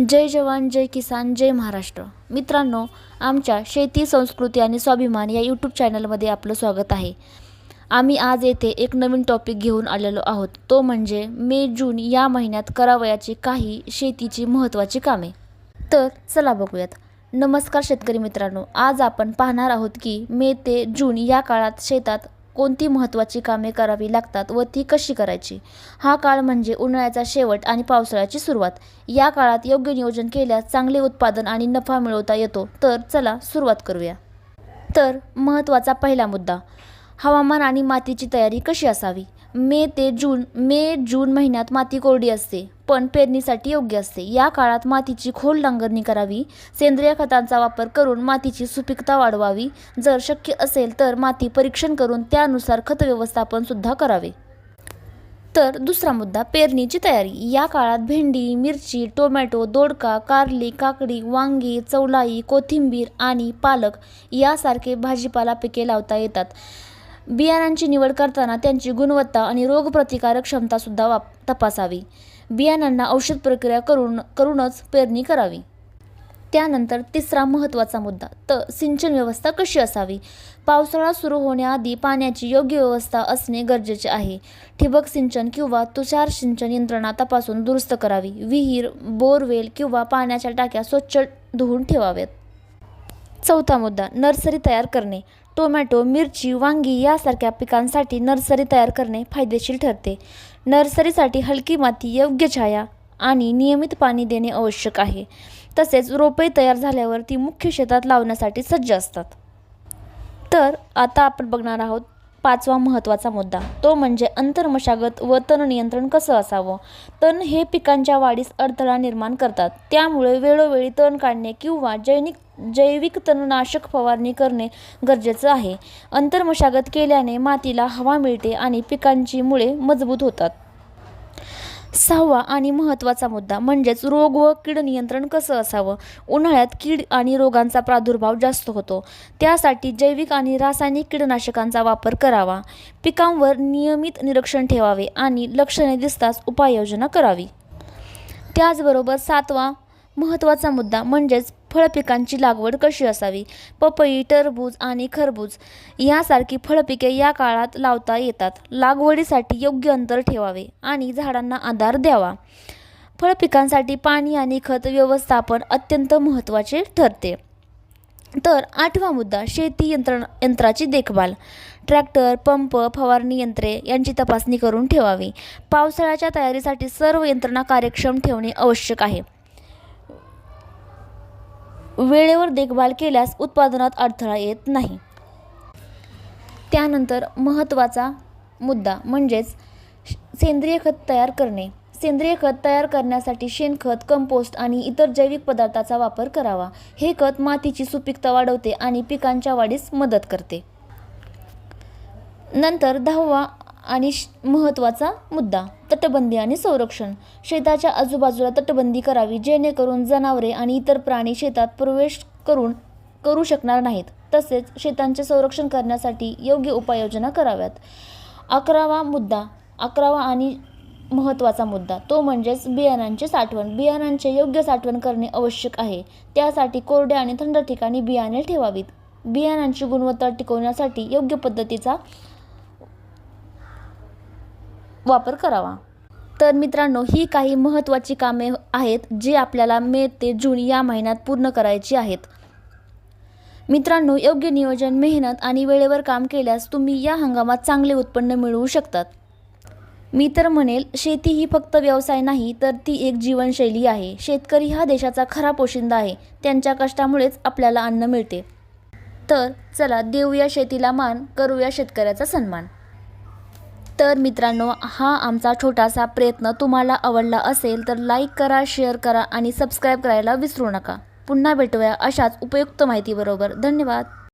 जय जवान जय किसान जय महाराष्ट्र. मित्रांनो आमच्या शेती संस्कृती आणि स्वाभिमान या यूट्यूब चॅनलमध्ये आपलं स्वागत आहे. आम्ही आज येथे एक नवीन टॉपिक घेऊन आलेलो आहोत. तो म्हणजे मे जून या महिन्यात करावयाची काही शेतीची महत्त्वाची कामे. तर चला बघूयात. नमस्कार शेतकरी मित्रांनो आज आपण पाहणार आहोत की मे ते जून या काळात शेतात कोणती महत्त्वाची कामे करावी लागतात व ती कशी करायची? हा काळ म्हणजे उन्हाळ्याचा शेवट आणि पावसाळ्याची सुरुवात. या काळात योग्य नियोजन केल्यास चांगले उत्पादन आणि नफा मिळवता येतो. तर चला सुरुवात करूया. तर महत्त्वाचा पहिला मुद्दा. हवामान आणि मातीची तयारी कशी असावी? मे ते जून मे जून महिन्यात माती कोरडी असते पण पेरणीसाठी योग्य असते. या काळात मातीची खोल नांगरणी करावी. सेंद्रिय खतांचा वापर करून मातीची सुपीकता वाढवावी. जर शक्य असेल तर माती परीक्षण करून त्यानुसार खत व्यवस्थापन सुद्धा करावे. तर दुसरा मुद्दा पेरणीची तयारी. या काळात भेंडी मिरची टोमॅटो दोडका कारली काकडी वांगी चवलाई कोथिंबीर आणि पालक यासारखे भाजीपाला पिके लावता येतात. बियाणांची निवड करताना त्यांची गुणवत्ता आणि रोगप्रतिकारक क्षमतासुद्धा वाप तपासावी. बियाणांना औषध प्रक्रिया करून करूनच पेरणी करावी. त्यानंतर तिसरा महत्त्वाचा मुद्दा तर सिंचन व्यवस्था कशी असावी? पावसाळा सुरू होण्याआधी पाण्याची योग्य व्यवस्था असणे गरजेचे आहे. ठिबक सिंचन किंवा तुषार सिंचन यंत्रणा तपासून दुरुस्त करावी. विहीर बोरवेल किंवा पाण्याच्या टाक्या स्वच्छ धुवून ठेवाव्यात. चौथा मुद्दा नर्सरी तयार करणे. टोमॅटो मिरची वांगी यासारख्या पिकांसाठी नर्सरी तयार करणे फायदेशीर ठरते. नर्सरीसाठी हलकी माती योग्य छाया आणि नियमित पाणी देणे आवश्यक आहे. तसेच रोपे तयार झाल्यावर ती मुख्य शेतात लावण्यासाठी सज्ज असतात. तर आता आपण बघणार आहोत पाचवा महत्त्वाचा मुद्दा. तो म्हणजे अंतर्मशागत व तण नियंत्रण कसं असावं? तण हे पिकांच्या वाढीस अडथळा निर्माण करतात. त्यामुळे वेळोवेळी तण काढणे किंवा जैनिक जैविक तणनाशक फवारणी करणे गरजेचं आहे. अंतर्मशागत केल्याने मातीला हवा मिळते आणि पिकांची मुळे मजबूत होतात. सहावा आणि महत्त्वाचा मुद्दा म्हणजेच रोग व कीड नियंत्रण कसं असावं? उन्हाळ्यात कीड आणि रोगांचा प्रादुर्भाव जास्त होतो. त्यासाठी जैविक आणि रासायनिक कीडनाशकांचा वापर करावा. पिकांवर नियमित निरीक्षण ठेवावे आणि लक्षणे दिसताच उपाययोजना करावी. त्याचबरोबर सातवा महत्त्वाचा मुद्दा म्हणजेच फळपिकांची लागवड कशी असावी? पपई टरबूज आणि खरबूज यासारखी फळपिके या काळात लावता येतात. लागवडीसाठी योग्य अंतर ठेवावे आणि झाडांना आधार द्यावा. फळपिकांसाठी पाणी आणि खत व्यवस्थापन अत्यंत महत्त्वाचे ठरते. तर आठवा मुद्दा शेती यंत्रण यंत्राची देखभाल. ट्रॅक्टर पंप फवारणी यंत्रे यांची तपासणी करून ठेवावी. पावसाळ्याच्या तयारीसाठी सर्व यंत्रणा कार्यक्षम ठेवणे आवश्यक आहे. वेळेवर देखभाल केल्यास उत्पादनात अडथळा येत नाही. त्यानंतर महत्त्वाचा मुद्दा म्हणजेच सेंद्रिय खत तयार करणे. सेंद्रिय खत तयार करण्यासाठी शेणखत कंपोस्ट आणि इतर जैविक पदार्थाचा वापर करावा. हे खत मातीची सुपीकता वाढवते आणि पिकांच्या वाढीस मदत करते. नंतर दहावा आणि महत्त्वाचा मुद्दा तटबंदी आणि संरक्षण. शेताच्या आजूबाजूला तटबंदी करावी जेणेकरून जनावरे आणि इतर प्राणी शेतात प्रवेश करून करू शकणार नाहीत. तसेच शेतांचे संरक्षण करण्यासाठी योग्य उपाययोजना कराव्यात. अकरावा मुद्दा अकरावा आणि महत्त्वाचा मुद्दा तो म्हणजेच बियाणांचे साठवण. बियाणांचे योग्य साठवण करणे आवश्यक आहे. त्यासाठी कोरड्या आणि थंड ठिकाणी बियाणे ठेवावीत. बियाणांची गुणवत्ता टिकवण्यासाठी योग्य पद्धतीचा वापर करावा. तर मित्रांनो ही काही महत्त्वाची कामे आहेत जी आपल्याला मे ते जून या महिन्यात पूर्ण करायची आहेत. मित्रांनो योग्य नियोजन मेहनत आणि वेळेवर काम केल्यास तुम्ही या हंगामात चांगले उत्पन्न मिळवू शकतात. मी तर म्हणेल शेती ही फक्त व्यवसाय नाही तर ती एक जीवनशैली आहे. शेतकरी हा देशाचा खरा पोशिंदा आहे. त्यांच्या कष्टामुळेच आपल्याला अन्न मिळते. तर चला देऊया शेतीला मान करूया शेतकऱ्याचा सन्मान. तर मित्रांनो हा आमचा छोटासा प्रयत्न तुम्हाला आवडला असेल तर लाईक करा शेअर करा आणि सबस्क्राईब करायला विसरू नका. पुन्हा भेटूया अशाच उपयुक्त माहितीबरोबर. धन्यवाद.